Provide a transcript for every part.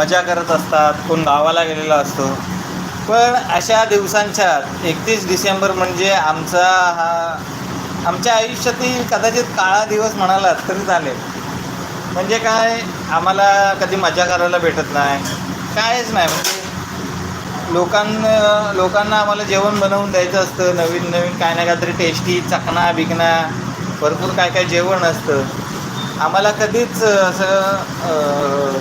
मजा करत असतात कोण गावाला गेलेला असतो. पण अशा दिवसांच्या एकतीस डिसेंबर म्हणजे आमचा हा आमच्या आयुष्यातील कदाचित काळा दिवस म्हणालात तरी चालेल. म्हणजे काय आम्हाला कधी मजा करायला भेटत नाही. कायच नाही म्हणजे लोकांना लोकांना आम्हाला जेवण बनवून द्यायचं असतं नवीन नवीन काय ना काहीतरी टेस्टी चकना बिकना भरपूर काय काय जेवण असतं. आम्हाला कधीच असं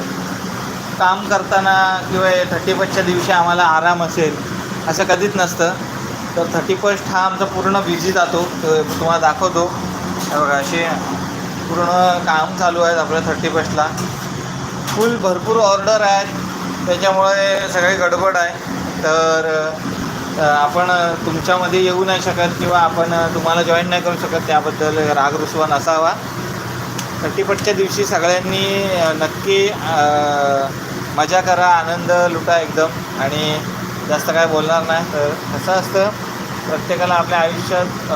काम करताना किंवा थर्टी फर्स्टच्या दिवशी आम्हाला आराम असेल असं कधीच नसतं. तर थर्टी फर्स्ट हा आमचा पूर्ण बिझी जातो. तुम्हाला दाखवतो. बघा असे पूर्ण काम चालू आहेत आपल्या थर्टी फर्स्टला फुल भरपूर ऑर्डर आहेत. त्याच्यामुळे सगळी गडबड आहे. तर आपण तुमच्यामध्ये येऊ नाही शकत किंवा आपण तुम्हाला जॉईन नाही करू शकत त्याबद्दल राग रुसवा नसावा. थर्टी फर्स्टच्या दिवशी सगळ्यांनी नक्की मजा करा आनंद लुटा एकदम. आणि जास्त काय बोलणार नाही तर कसं असतं. प्रत्येकाला आपल्या आयुष्यात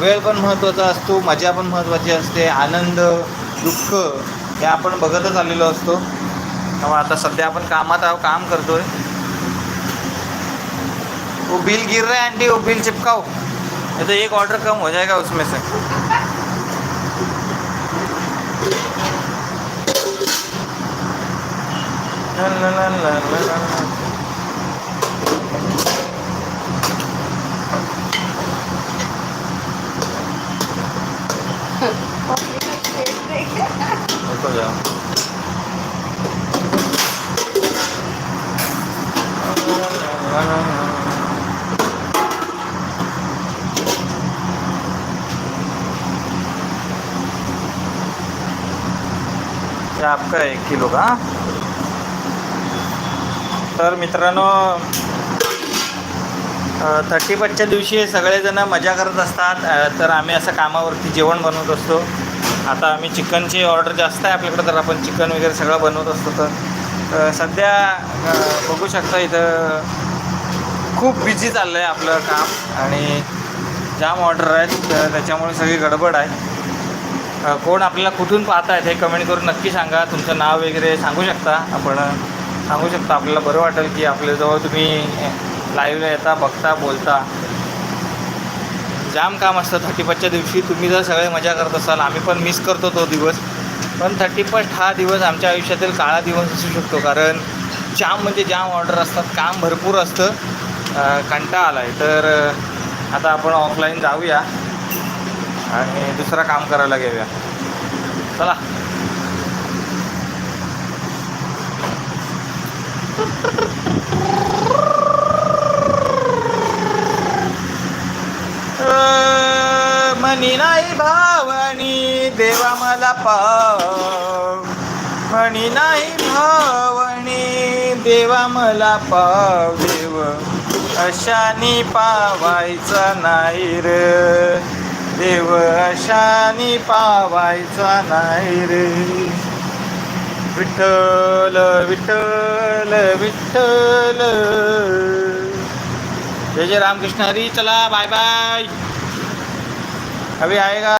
वेळ पण महत्त्वाचा असतो मजा पण महत्त्वाची असते. आनंद दुःख हे आपण बघतच आलेलो असतो. तेव्हा आता सध्या आपण कामात आहो काम करतोय. वो बिल गिर रहा है आंटी. वो बिल चिपकाओ. नहीं तो एक ऑर्डर कम हो जाएगा उसमें से. आपका एक किलो का तर मित्रांनो थर्टी फर्स्टच्या दिवशी सगळेजण मजा करत असतात. तर आम्ही असं कामावरती जेवण बनवत असतो. आता आम्ही चिकनची ऑर्डर जास्त आहे आपल्याकडे तर आपण चिकन वगैरे सगळं बनवत असतो. तर सध्या बघू शकता इथं खूप बिझी चाललं आहे आपलं काम आणि जाम ऑर्डर आहेत. तर त्याच्यामुळे सगळी गडबड आहे. कोण आपल्याला कुठून पाहत आहेत हे कमेंट करून नक्की सांगा. तुमचं नाव वगैरे सांगू शकता आपण. सांगू शकता आपल्याला बरं वाटेल की आपल्याजवळ तुम्ही लाईव्हला येता बघता बोलता. जाम काम असतं थर्टी फर्स्टच्या दिवशी तुम्ही जर सगळे मजा करत असाल आम्ही पण मिस करतो तो दिवस. पण थर्टी फर्स्ट हा दिवस आमच्या आयुष्यातील काळा दिवस असू शकतो कारण जाम म्हणजे जाम ऑर्डर असतात काम भरपूर असतं. कंटाळा आला आहे तर आता आपण ऑफलाईन जाऊया आणि दुसरं काम करायला घेऊया चला. म्हणी नाही भावणी देवा मला पाव. म्हणी नाही भावणी देवा मला पाव. देव अशानी पावायचा नाही रे. देव अशानी पावायचा नाही रे. विठ्ठल विठ्ठल विठ्ठल. जय जय रामकृष्ण हरी चला बाय बाय. अभी आएगा।